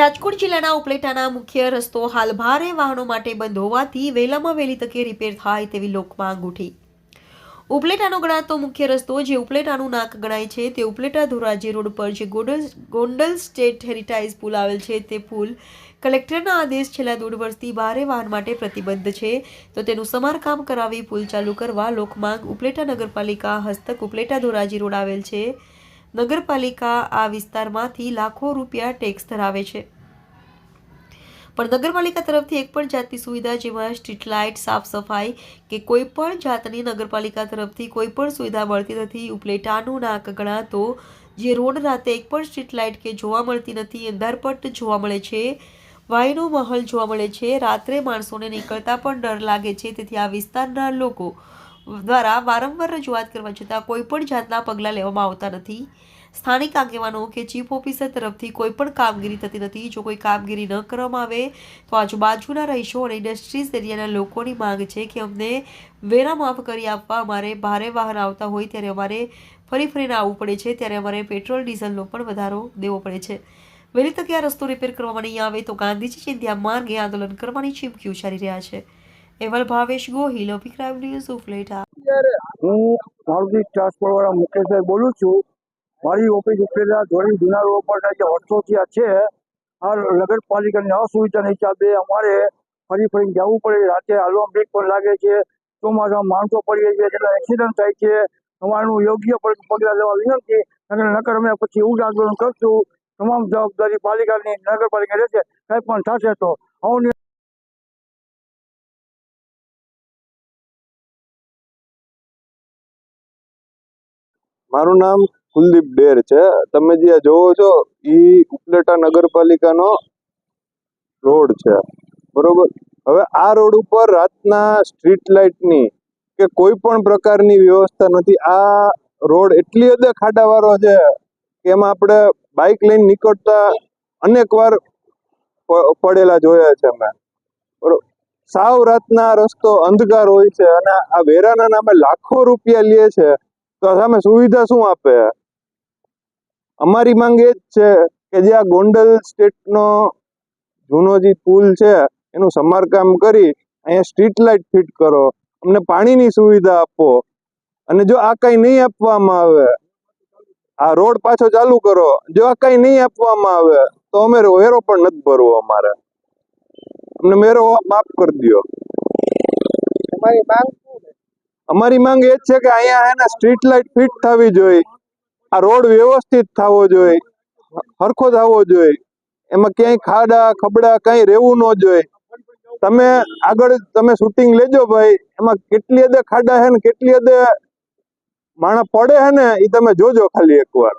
રાજકોટ જિલ્લાના ઉપલેટાના મુખ્ય રસ્તો હાલ ભારે વાહનો માટે બંધ હોવાથી વહેલામાં વહેલી તકે રિપેર થાય તેવી લોકમાંગ ઉઠી. ઉપલેટાનો ગણાતો મુખ્ય રસ્તો જે ઉપલેટાનું નાક ગણાય છે તે ઉપલેટા ધોરાજી રોડ પર જે ગોંડલ સ્ટેટ હેરિટાઇઝ પુલ આવેલ છે તે પુલ કલેક્ટરના આદેશ છેલ્લા દોઢ વર્ષથી ભારે વાહન માટે પ્રતિબંધ છે. તો તેનું સમારકામ કરાવી પુલ ચાલુ કરવા લોકમાંગ ઉપલેટા નગરપાલિકા હસ્તક ઉપલેટા ધોરાજી રોડ આવેલ છે. નગરપાલિકા આ વિસ્તારમાંથી લાખો રૂપિયા ટેક્સ ધરાવે છે. પણ નગરપાલિકા તરફથી એક પણ જાતની સુવિધા જેમાં સ્ટ્રીટ લાઇટ સાફ સફાઈ કે કોઈ પણ જાતની નગરપાલિકા તરફથી કોઈ પણ સુવિધા મળતી નથી, ઉપલેટાનું નાક ગણાતો જે રોડ રાતે એક પણ સ્ટ્રીટ લાઇટ કે જોવા મળતી નથી, અંધારપટ જોવા મળે છે વાયનો માહોલ જોવા મળે છે, રાત્રે માણસોને નીકળતા પણ ડર લાગે છે. તેથી આ વિસ્તારના લોકો દ્વારા વારંવાર રજૂઆત કરવા છતાં કોઈ પણ જાતના પગલાં લેવામાં આવતા નથી. સ્થાનિક આગેવાનો કે ચીફ ઓફિસર તરફથી કોઈ પણ કામગીરી થતી નથી. જો કોઈ કામગીરી ન કરવામાં આવે તો આજુબાજુના રહીશો અને ઇન્ડસ્ટ્રીઝ એરિયાના લોકોની માંગ છે કે અમને વેરા માફ કરી આપવા. અમારે ભારે વાહન આવતા હોય ત્યારે અમારે ફરી ફરીને આવવું પડે છે. ત્યારે અમારે પેટ્રોલ, ડીઝલનો પણ વધારો દેવો પડે છે. વહેલી તકે આ રસ્તો રિપેર કરવામાં નહીં આવે તો ગાંધીજી ચિંધ્યા માર્ગે આંદોલન કરવાની ચીમકી ઉચ્ચારી રહ્યા છે. એવલ ભાવેશ ગોહિલ અભિક્રાઇમ ન્યૂઝ ઉપલેટા. હું મારુતિ ટ્રાન્સપોર્ટ વાળા મુકેશભાઈ બોલું છું, મારી ઓફિસ ઉપરેલા ધોરી જૂના રોડ પર જે વર્ષોથી છે, આ નગરપાલિકાની અસુવિધાના હિસાબે અમારે ફરી ફરી જવું પડે. રાતે હાલવા બ્રેક પણ લાગે છે, ચોમાસામાં માણસો પડી છે કેટલા એક્સિડન્ટ થાય છે અમારું યોગ્ય પગ- પગલાં લેવા વિનંતી અને નકર અમે પછી એવું જ આંદોલન કરશું. તમામ જવાબદારી પાલિકાની નગરપાલિકા રહેશે, કંઈ પણ થશે તો અવની મારું નામ કુલદીપ ડેર છે. તમે જે જોવો છો એ ઉપલેટા નગરપાલિકાનો રોડ છે. બરોબર? હવે આ રોડ ઉપર રાતના સ્ટ્રીટ લાઇટની કે કોઈ પણ પ્રકારની વ્યવસ્થા નથી. આ રોડ એટલી હદે ખાડાવાળો છે કે એમાં આપણે બાઇક લઈને નીકળતા અનેક વાર પડેલા જોયા છે અમે. બરોબર? સાવ રાતના રસ્તો અંધકાર હોય છે અને આ વેરાના નામે લાખો રૂપિયા લે છે. તો સામે સુવિધા શું આપે? અમારી માંગ એ જ છે કે જે આ ગોંડલ સ્ટેટનો જૂનો જે પુલ છે, એનું સમારકામ કરી અહીંયા સ્ટ્રીટ લાઇટ ફિટ કરો. અમને પાણીની સુવિધા આપો. અને જો આ કઈ નહીં આપવામાં આવે, આ રોડ પાછો ચાલુ કરો. જો આ કઈ નહીં આપવામાં આવે, તો અમે વેરો પણ નથી ભરવો અમારે. અમને મેરો માફ કરી દો અમારી માંગ એ જ છે કે અહીંયા હે ને સ્ટ્રીટ લાઇટ ફિટ થવી જોઈએ. આ રોડ વ્યવસ્થિત થવો જોઈએ. હરખો થવો જોઈએ. એમાં ક્યાંય ખાડા, ખબડા કઈ રહેવું ન જોઈએ. તમે આગળ તમે શૂટિંગ લેજો ભાઈ. એમાં કેટલી હદે ખાડા હે ને, કેટલી હદે માણસ પડે હે ને એ તમે જોજો ખાલી એકવાર.